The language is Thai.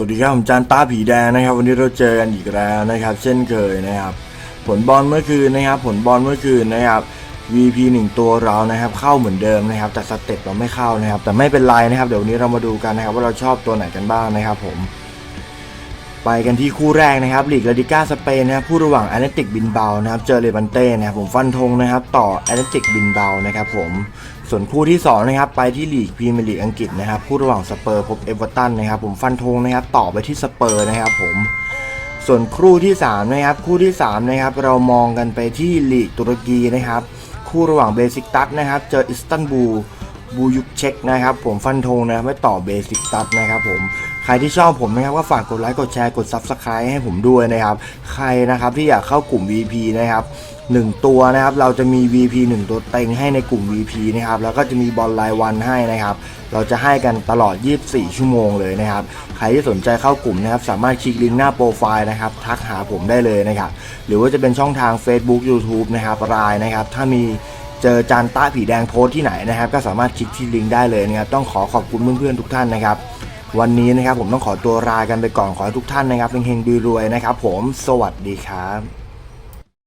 วัสดีครับผมจานต้าผีแดงนะครับ วันนี้เราเจอกันอีกแล้วนะครับ เช่นเคยนะครับ ผลบอลเมื่อคืนนะครับ ผลบอลเมื่อคืนนะครับ VP 1 ตัวเรานะครับเข้าเหมือนเดิมนะครับ แต่สเต็ปเราไม่เข้านะครับ แต่ไม่เป็นไรนะครับ เดี๋ยววันนี้เรามาดูกันนะครับ ว่าเราชอบตัวไหนกันบ้างนะครับผม ไปกันที่คู่แรกนะครับลีกลาดิก้าสเปนนะครับคู่ระหว่างแอตเลติกบินเบานะครับเจอเลบันเต้นะครับผมฟันธงนะครับต่อแอตเลติกบินเบานะครับผมส่วนคู่ที่สองนะครับไปที่ลีกพรีเมียร์ลีกอังกฤษนะครับคู่ระหว่างสเปอร์พบเอเวอร์ตันนะครับผมฟันธงนะครับต่อไปที่สเปอร์นะครับผมส่วนคู่ที่3นะครับคู่ที่3นะครับเรามองกันไปที่ลีกตุรกีนะครับคู่ระหว่างเบสิกตัสนะครับเจออิสตันบูล บูยุกเช็กนะครับผมฟันธงนะครับไม่ต่อเบสิกตัสนะครับผมใครที่ชอบผมนะครับก็ฝากกดไลค์กดแชร์กด Subscribe ให้ผมด้วยนะครับ ใครนะครับที่อยากเข้ากลุ่ม VP นะครับหนึ่งตัวนะครับเราจะมี VP 1 ตัวเต็งให้ในกลุ่ม VP นะครับแล้วก็จะมีบอลรายวันให้นะครับ เราจะให้กันตลอด 24 ชั่วโมงเลยนะครับ ใครที่สนใจเข้ากลุ่มนะครับสามารถคลิกลิงก์หน้าโปรไฟล์นะครับทักหาผมได้เลยนะครับ หรือว่าจะเป็นช่องทาง Facebook YouTube นะครับรายนะครับ ถ้ามี เจอจานต้าผีแดงโพสที่ไหนนะครับ ก็สามารถคลิกที่ลิงก์ได้เลยนะครับต้องขอขอบคุณเพื่อนๆทุกท่านนะครับ วันนี้นะครับผมต้องขอตัวลากันไปก่อนขอให้ทุกท่านนะครับเฮงๆรวยๆนะครับ ผมสวัสดีครับ